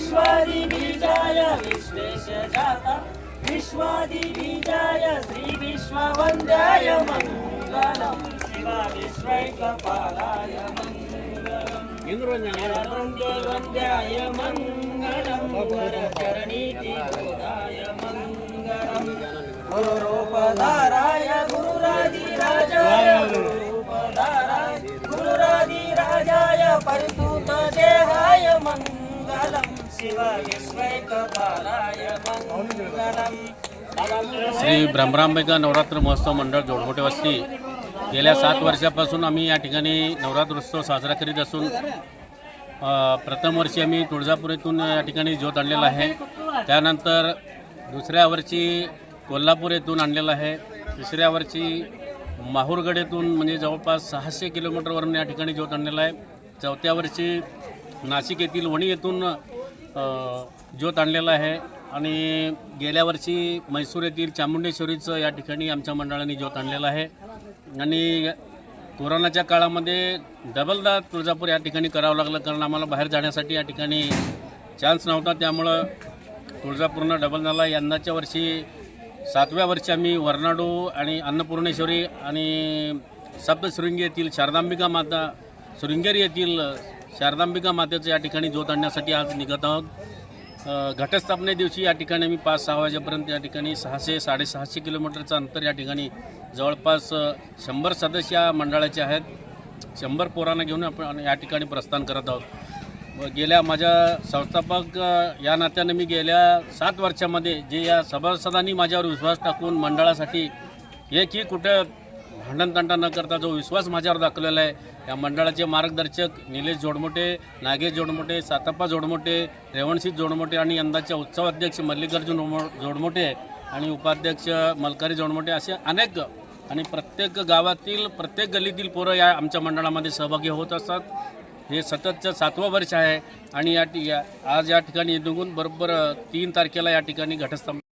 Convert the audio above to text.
विश्वादिबीजाय विश्वेश जाता विश्वादिबीजाय श्री विश्ववन्द्याय मङ्गलम्। शिवा विश्वैकपालाय मङ्गलम्। वन्द्याय मङ्गलम् वरचरणीति मङ्गलम् मङ्गलम् शिव विश्वैकपालाय मङ्गलम् श्री ब्रह्मरांबिका नवरात्र महोत्सव मंडळ जोडमोठे वस्ती. गेल्या सात वर्षापासून आम्ही या ठिकाणी नवरात्र उत्सव साजरा करीत असून प्रथम वर्षी आम्ही तुळजापूर येथून या ठिकाणी ज्योत आणलेला आहे. त्यानंतर दुसऱ्या वर्षी कोल्हापूर येथून आणलेला आहे. तिसऱ्या वर्षी माहूरगड येथून म्हणजे जवळपास सहाशे किलोमीटरवरून या ठिकाणी ज्योत आणलेला आहे. चौथ्या वर्षी नाशिक येथील वणी येथून ज्योत आणलेला आहे आणि गेल्या वर्षी म्हैसूर येथील चामुंडेश्वरीचं या ठिकाणी आमच्या मंडळाने ज्योत आणलेलं आहे. आणि कोरोनाच्या काळामध्ये डबलदा तुळजापूर या ठिकाणी करावं लागलं कारण आम्हाला बाहेर जाण्यासाठी या ठिकाणी चान्स नव्हता. त्यामुळं तुळजापूरनं डबल झाला. यंदाच्या वर्षी सातव्या वर्षी आम्ही वर्नाडू आणि अन्नपूर्णेश्वरी आणि सप्तशृंगी येथील शारदांबिका माता शृंगेरी येथील शारदांबिका मातेचं या ठिकाणी ज्योत आणण्यासाठी आज निघत आहोत. घटस्थापने दिवशी या ठिकाणी आम्ही पाच सहा वाजेपर्यंत या ठिकाणी सहाशे साडेसहाशे किलोमीटरचं अंतर या ठिकाणी जवळपास शंभर सदस्य या मंडळाचे आहेत. शंभर पोरांना घेऊन आपण या ठिकाणी प्रस्थान करत आहोत. व गेल्या माझ्या संस्थापक या नात्यानं मी गेल्या सात वर्षामध्ये जे या सभासदांनी माझ्यावर विश्वास टाकून मंडळासाठी एकही कुठं भांडणतांडा न करता जो विश्वास माझ्यावर दाखवलेला आहे या मंडळाचे मार्गदर्शक निलेश जोडमोटे नागेश जोडमोटे सातप्पा जोडमोटे रेवणसिंह जोडमोटे आणि यंदाच्या उत्सवाध्यक्ष मल्लिकार्जुन जोडमोटे आणि उपाध्यक्ष मलकारी जोडमोटे असे अनेक आणि प्रत्येक गावातील प्रत्येक गल्लीतील पोरं या आमच्या मंडळामध्ये सहभागी होत असतात. हे सततचं सातवं वर्ष आहे आणि या ठि या आज या ठिकाणी निघून बरोबर तीन तारखेला या ठिकाणी घटस्थापना